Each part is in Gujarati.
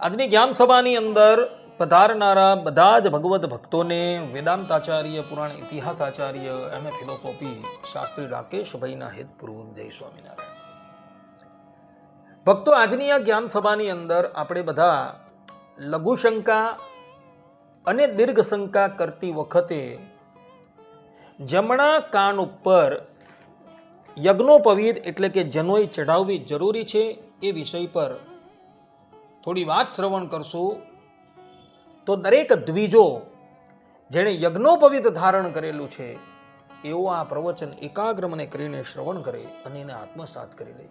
આજની જ્ઞાન સભાની અંદર પધારનારા બધા જ ભગવદ્ ભક્તોને વેદાંત આચાર્ય, પુરાણ ઇતિહાસ આચાર્ય, એમ એ ફિલોસોફી શાસ્ત્રી રાકેશભાઈના હિતપૂર્વક જય સ્વામિનારાયણ. ભક્તો, આજની આ જ્ઞાન સભાની અંદર આપણે બધા લઘુશંકા અને દીર્ઘશંકા કરતી વખતે જમણા કાન ઉપર યજ્ઞોપવિત એટલે કે જનોઈ ચઢાવવી જરૂરી છે એ વિષય પર થોડી વાત શ્રવણ કરશું? તો દરેક દ્વિજો જેણે યજ્ઞોપવિત ધારણ કરેલું છે, એવો આ પ્રવચન એકાગ્ર મને કરીને શ્રવણ કરે અને એને આત્મસાત કરી લે.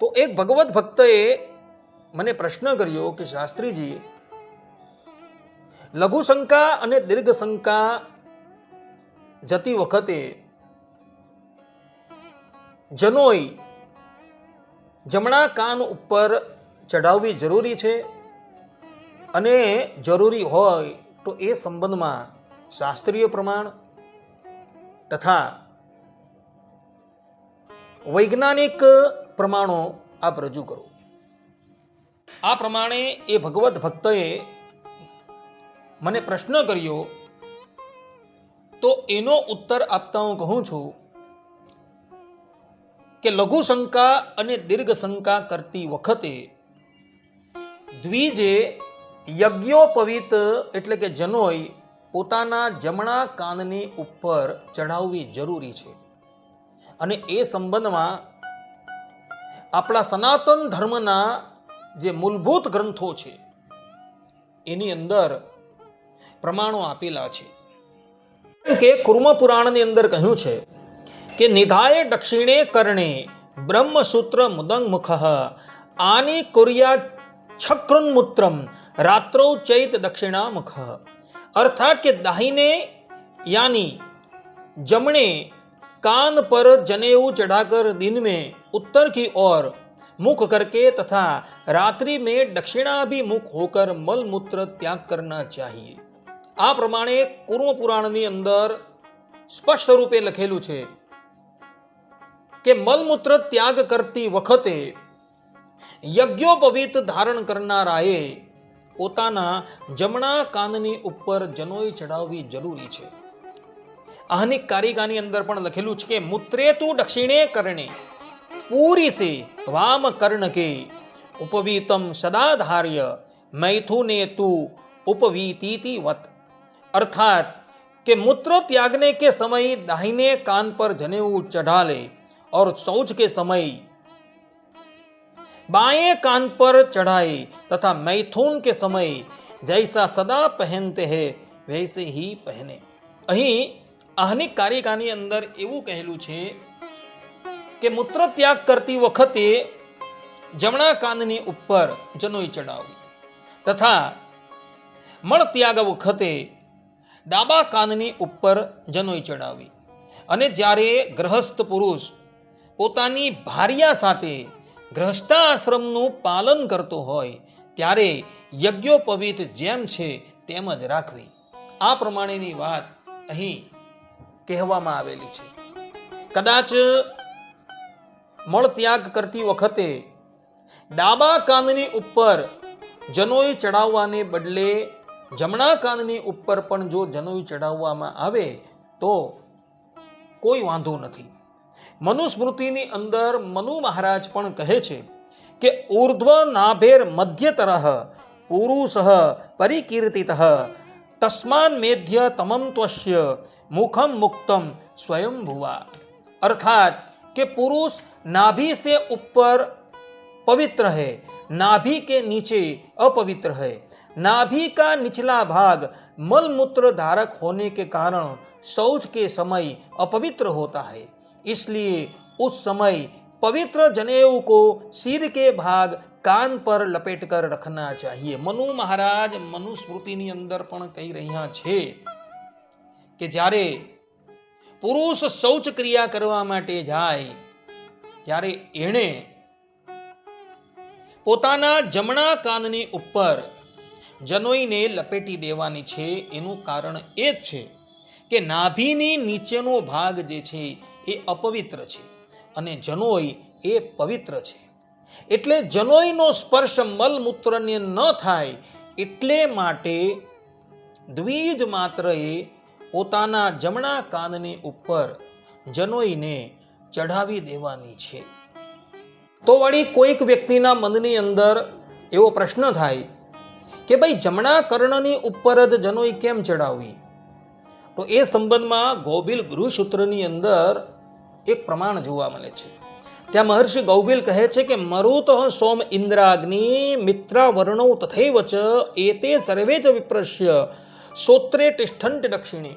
તો એક ભગવત ભક્તએ મને પ્રશ્ન કર્યો કે, શાસ્ત્રીજી લઘુશંકા અને દીર્ઘશંકા જતી વખતે જનોય જમણા કાન ઉપર ચઢાવવી જરૂરી છે અને જરૂરી હોય તો એ સંબંધમાં શાસ્ત્રીય પ્રમાણ તથા વૈજ્ઞાનિક પ્રમાણો આપ રજૂ કરો. આ પ્રમાણે એ ભગવત ભક્તએ મને પ્રશ્ન કર્યો, તો એનો ઉત્તર આપતા હું કહું છું કે લઘુ શંકા અને દીર્ઘ શંકા કરતી વખતે દ્વિજે યજ્ઞોપવિત એટલે કે જનોઈ પોતાના જમણા કાનની ઉપર ચઢાવવી જરૂરી છે. અને એ સંબંધમાં આપણા સનાતન ધર્મના જે મૂળભૂત ગ્રંથો છે, એની અંદર પ્રમાણો આપેલા છે. કે કુર્મ પુરાણની અંદર કહ્યું છે કે નિધાય દક્ષિણે કર્ણે બ્રહ્મસૂત્ર મુદંગ મુખ આની કુર્યા છક્રુન્મૂત્રમ રાત્રો ચૈત દક્ષિણા મુખ અર્થાત કે દાહિને यानी जमणे कान पर जनेऊ चढ़ाकर दिन में उत्तर की ओर मुख करके तथा रात्रि में दक्षिणाभिमुख होकर मल मूत्र त्याग करना चाहिए આ પ્રમાણે કુર્મ પુરાણની અંદર સ્પષ્ટ રૂપે લખેલું છે કે મલમૂત્ર ત્યાગ કરતી વખતે યજ્ઞોપવિત ધારણ કરનારાએ પોતાના જમણા કાનની ઉપર જનોઈ ચડાવવી જરૂરી છે આહનિક કારિકાની અંદર પણ લખેલું છે કે મૂત્રે તું દક્ષિણે કરણે પૂરી સે વામ કર્ણ કે ઉપવીતમ સદાધાર્ય મૈથુને તું उपवीतीति वत अर्थात कि मूत्र त्यागने के समय दाहिने कान पर जनेऊ चढ़ा ले और शौच के समय बाएं कान पर चढ़ाए तथा मैथुन के समय जैसा सदा पहनते हैं वैसे ही पहने અહીં આહનિક કારિકાની અંદર એવું કહેલું છે કે મૂત્ર ત્યાગ કરતી વખતે જમણા કાનની ઉપર જનોઈ ચડાવવી તથા મળ ત્યાગ વખતે ડાબા કાનની ઉપર જનોઈ ચડાવી અને જ્યારે ગ્રહસ્થ પુરુષ પોતાની ભાર્યા સાથે ગ્રહસ્થા આશ્રમનું પાલન કરતો હોય, ત્યારે યજ્ઞોપવિત જેમ છે તેમ જ રાખવી. આ પ્રમાણેની વાત અહીં કહેવામાં આવેલી છે. કદાચ મળ ત્યાગ કરતી વખતે ડાબા કાનની ઉપર જનોઈ ચડાવવાને બદલે જમણા કાનની ઉપર પણ જો જનોઈ ચડાવવામાં આવે, તો કોઈ વાંધો નથી. મનુસ્મૃતિની અંદર મનુ મહારાજ પણ કહે છે કે ઉર્ધ્વ નાભેર મધ્યતરહ પુરુષ પરિકીર્તિત તસ્માન મેધ્ય તમમ ત્વશ્ય મુખમ મુક્તમ સ્વયંભુવા अर्थात कि पुरुष नाभि से ऊपर पवित्र है नाभि के नीचे अपवित्र है नाभि का निचला भाग मल मूत्र धारक होने के कारण शौच के समय अपवित्र होता है इसलिए उस समय पवित्र जनेऊ को सिर के भाग કાન પર લપેટ કર રખના ચાહીએ મનુ મહારાજ મનુસ્મૃતિની અંદર પણ કહી રહ્યા છે કે જ્યારે પુરુષ શૌચ ક્રિયા કરવા માટે જાય ત્યારે એણે પોતાના જમણા કાનની ઉપર જનોઈને લપેટી દેવાની છે એનું કારણ એ જ છે કે નાભીની નીચેનો ભાગ જે છે એ અપવિત્ર છે અને જનોઈ એ પવિત્ર છે. એટલે જનોઈનો સ્પર્શ મલમૂત્રને ન થાય એટલે માટે દ્વિજ માત્ર એ પોતાના જમણા કાનની ઉપર જનોઈને ચઢાવી દેવાની છે. તો વળી કોઈક વ્યક્તિના મનની અંદર એવો પ્રશ્ન થાય કે ભાઈ જમણા કર્ણની ઉપર જ જનોઈ કેમ ચડાવવી તો એ સંબંધમાં ગૌબિલ ગૃહસૂત્રની અંદર એક પ્રમાણ જોવા મળે છે. ત્યાં મહર્ષિ ગૌબિલ કહે છે કે, મરુત સોમ ઇન્દ્રાગ્નિ મિત્રા વર્ણો તથૈવ ચ એતે સર્વે જ વિપ્રશ્ય સોત્રે તિષ્ઠંટ દક્ષિણી.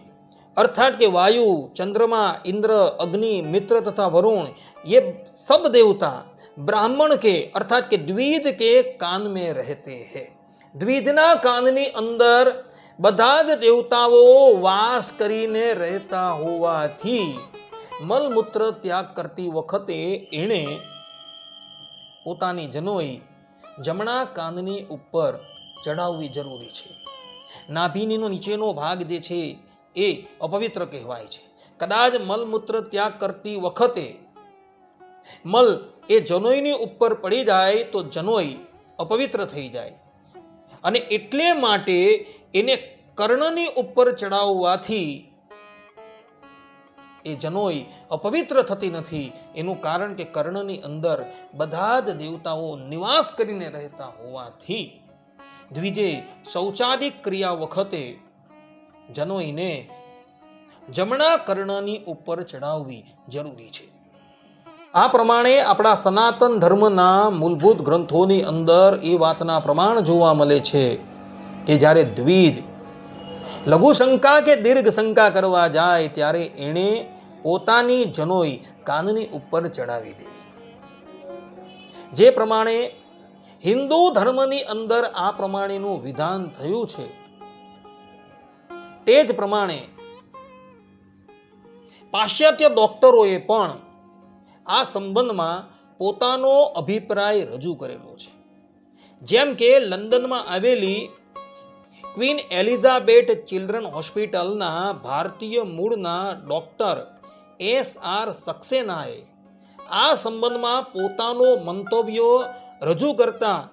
અર્થાત કે વાયુ, ચંદ્રમા, ઇન્દ્ર, અગ્નિ, મિત્ર તથા વરુણ, એ સબ દેવતા, બ્રાહ્મણ કે, અર્થાત કે દ્વિજ કે કાન મેં રહેતે હે. દ્વિજના કાનની અંદર બધા જ દેવતાઓ વાસ કરીને રહેતા હોવાથી મલમૂત્ર ત્યાગ કરતી વખતે એણે પોતાની જનોઈ જમણા કાનની ઉપર ચડાવવી જરૂરી છે. નાભિનીનો નીચેનો ભાગ જે છે એ અપવિત્ર કહેવાય છે. કદાચ મલમૂત્ર ત્યાગ કરતી વખતે મલ એ જનોઈની ઉપર પડી જાય તો જનોઈ અપવિત્ર થઈ જાય. અને એટલે માટે એને કર્ણની ઉપર ચડાવવાથી એ જનોઈ અપવિત્ર થતી નથી. એનું કારણ કે કર્ણની અંદર બધા જ દેવતાઓ નિવાસ કરીને રહેતા હોવાથી દ્વિજે શૌચાદિક ક્રિયા વખતે જનોઈને જમણા કર્ણની ઉપર ચડાવવી જરૂરી છે. આ પ્રમાણે આપણા સનાતન ધર્મના મૂળભૂત ગ્રંથોની અંદર એ વાતના પ્રમાણ જોવા મળે છે કે જ્યારે દ્વિજ, લઘુ શંકા કે દીર્ઘ શંકા કરવા જાય ત્યારે એણે પોતાની જનોઈ કાનની ઉપર ચડાવી દેવી જે પ્રમાણે હિન્દુ ધર્મની અંદર આ પ્રમાણેનું વિધાન થયું છે, તે જ પ્રમાણે પાશ્ચાત્ય ડોક્ટરોએ પણ આ સંબંધમાં પોતાનો અભિપ્રાય રજૂ કરેલો છે. જેમ કે લંડનમાં આવેલી ક્વીન એલિઝાબેથ ચિલ્ડ્રન હોસ્પિટલના ભારતીય મૂળના ડૉક્ટર એસ આર સક્સેનાએ આ સંબંધમાં પોતાનો મંતવ્યો રજૂ કરતા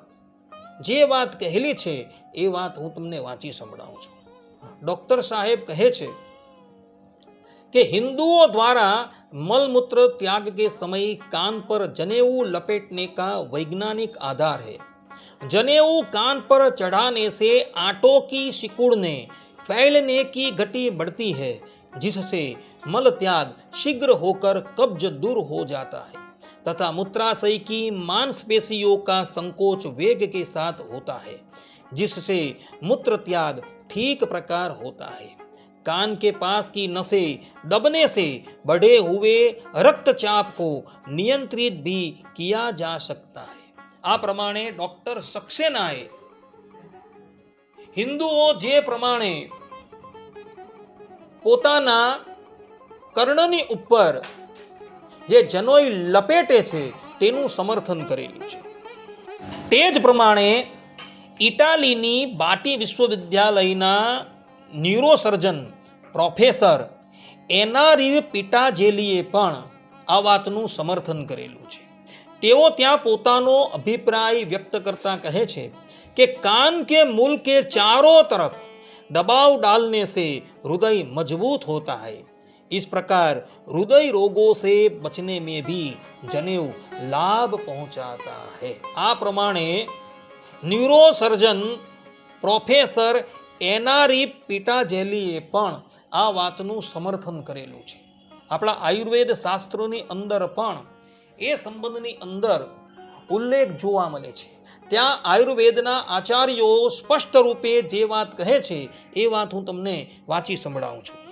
જે વાત કહેલી છે એ વાત હું તમને વાંચી સંભળાવું છું. ડૉક્ટર સાહેબ કહે છે કે હિન્દુઓ દ્વારા मलमूत्र त्याग के समय कान पर जनेऊ लपेटने का वैज्ञानिक आधार है। जनेऊ कान पर चढ़ाने से आटो की सिकुड़ने, फैलने की गति बढ़ती है, जिससे मल त्याग शीघ्र होकर कब्ज दूर हो जाता है तथा मूत्राशय की मांसपेशियों का संकोच वेग के साथ होता है, जिससे मूत्र त्याग ठीक प्रकार होता है। कान के पास की नसें दबने से बढ़े हुए रक्तचाप को नियंत्रित भी किया जा सकता है આ પ્રમાણે ડોક્ટર સક્સેનાએ હિન્દુઓ જે પ્રમાણે પોતાના કર્ણની ઉપર જે જનોઈ લપેટે છે તેનું સમર્થન કરેલું છે તે જ પ્રમાણે ઇટાલીની બાટી વિશ્વવિદ્યાલયના ન્યુરોસર્જન પ્રોફેસર એનારીવ પિટાજેલીએ પણ આ વાતનું સમર્થન કરેલું છે તેઓ ત્યાં પોતાનો અભિપ્રાય વ્યક્ત કરતા કહે છે કે કાન કે मूल के चारों तरफ दबाव डालने से हृदय मजबूत होता है इस प्रकार हृदय रोगों से बचने में भी जनेऊ लाभ पहुंचाता है આ પ્રમાણે ન્યુરોસર્જન પ્રોફેસર એનારી પીટા જેલીએ પણ આ વાતનું સમર્થન કરેલું છે. આપણા આયુર્વેદ શાસ્ત્રોની અંદર પણ એ સંબંધની અંદર ઉલ્લેખ જોવા મળે છે. ત્યાં આયુર્વેદના આચાર્યો સ્પષ્ટ રૂપે જે વાત કહે છે, એ વાત હું તમને વાંચી સંભળાવું છું.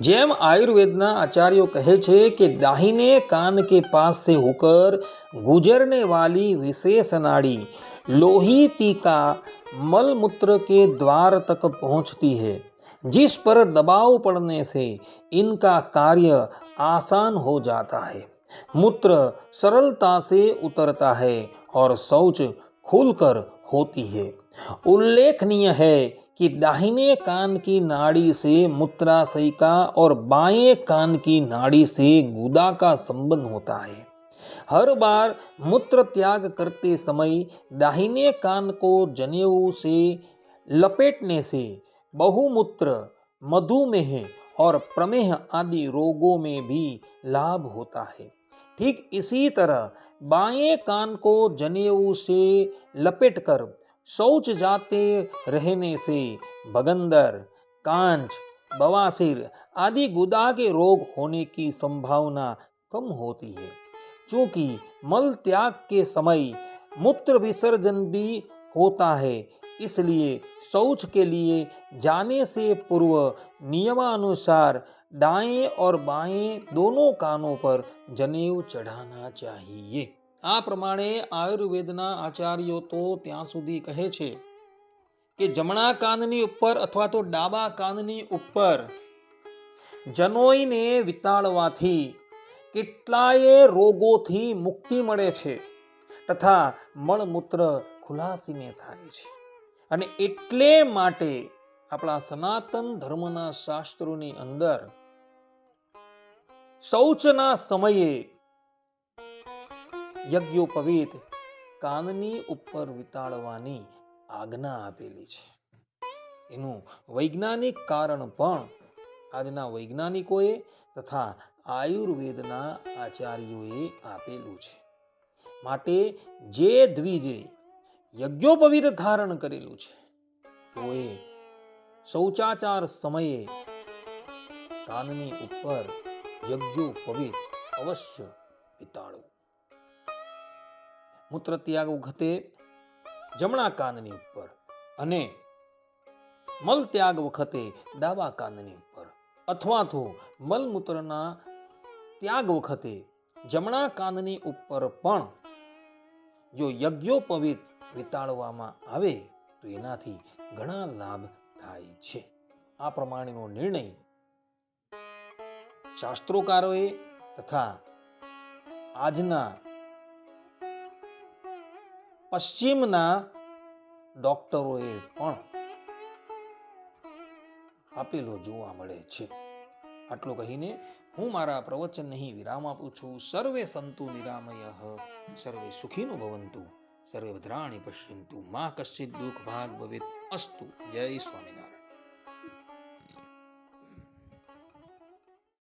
જેમ આયુર્વેદના આચાર્યો કહે છે કે, દાહીને કાન કે પાસે સે હોકર, ગુજરને વાલી વિશેષ નાડી लोहिती का मल मूत्र के द्वार तक पहुँचती है, जिस पर दबाव पड़ने से इनका कार्य आसान हो जाता है। मूत्र सरलता से उतरता है और शौच खुलकर होती है। उल्लेखनीय है कि दाहिने कान की नाड़ी से मूत्राशय का और बाएँ कान की नाड़ी से गुदा का संबंध होता है। हर बार मूत्र त्याग करते समय दाहिने कान को जनेऊ से लपेटने से बहुमूत्र, मधुमेह और प्रमेह आदि रोगों में भी लाभ होता है। ठीक इसी तरह बाएँ कान को जनेऊ से लपेटकर शौच जाते रहने से भगंदर, कांच, बवासीर आदि गुदा के रोग होने की संभावना कम होती है। क्योंकि मल त्याग के समय मूत्र विसर्जन भी होता है इसलिए शौच के लिए जाने से पूर्व नियमानुसार दाएं और बाएं दोनों कानों पर जनेऊ चढ़ाना चाहिए આ પ્રમાણે આયુર્વેદના આચાર્યો તો ત્યાં સુધી કહે છે કે જમણા કાનની ઉપર અથવા તો ડાબા કાનની ઉપર જનોઈને વિતાળવાથી કેટલાય રોગોથી મુક્તિ મળે છે તથા મળમૂત્ર ખુલાસીને થાય છે. અને એટલે માટે આપણા સનાતન ધર્મના શાસ્ત્રોની અંદર શૌચના સમયે યજ્ઞોપવિત કાનની ઉપર વિતાળવાની આજ્ઞા આપેલી છે. એનું વૈજ્ઞાનિક કારણ પણ આજના વૈજ્ઞાનિકોએ તથા આયુર્વેદના આચાર્યોએ આપેલું છે. માટે જે દ્વિજે યજ્ઞોપવિત ધારણ કરેલું છે તો એ શૌચાચાર સમયે કાનની ઉપર યજ્ઞોપવિત અવશ્ય વિતાળવું મૂત્ર ત્યાગ વખતે જમણા કાનની ઉપર અને મલ ત્યાગ વખતે ડાબા કાનની ઉપર અથવા તો મલમૂત્રના ત્યાગ વખતે જમણા કાનની ઉપર પણ જો યજ્ઞોપવિત વિતાળવામાં આવે તો એનાથી ઘણા લાભ થાય છે. આ પ્રમાણેનો નિર્ણય શાસ્ત્રોકારોએ તથા આજના પશ્ચિમના ડોક્ટરોએ પણ આપેલો જોવા મળે છે. આટલું કહીને હું મારા પ્રવચન નહીં વિરામ આપું છું. સર્વે સંતુ નિરામય, સર્વે સુખીનું ભવંતુ, સર્વે ભદ્રાણી પશ્યંતુ. મા કશ્ચિત દુઃખ ભાગ ભવિત અસ્તુ. જય સ્વામિનારાયણ.